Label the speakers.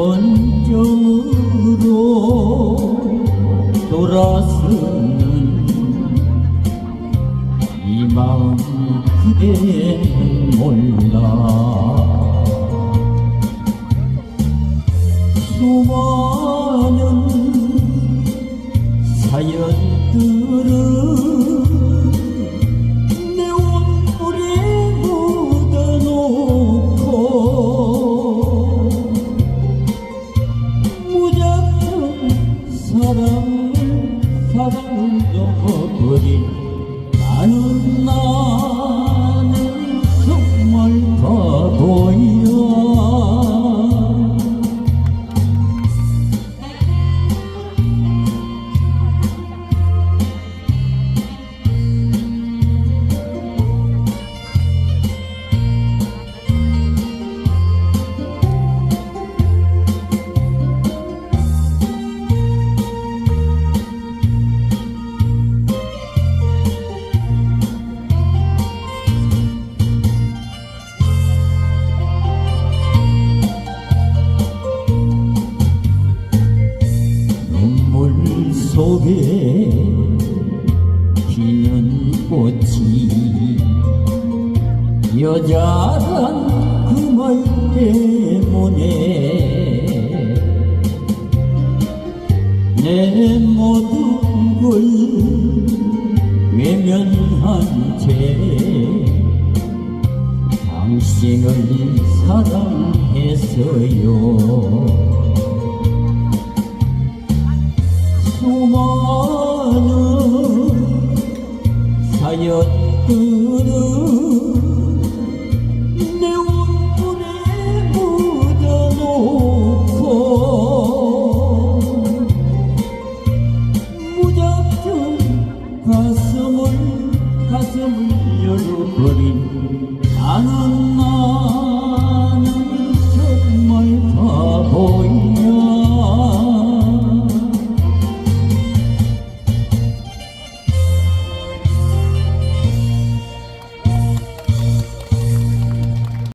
Speaker 1: 먼정으로 돌아서는 이 마음 그대는 몰라. 수많은 사연들은 사랑을 사랑을 넘어버린 나는 나 속에 피는 꽃이 여자란 그말 때문에 내 모든 걸 외면한 채 당신을 사랑했어요 하얀 내 울분에 묻어놓고 무작정 가슴을 가슴을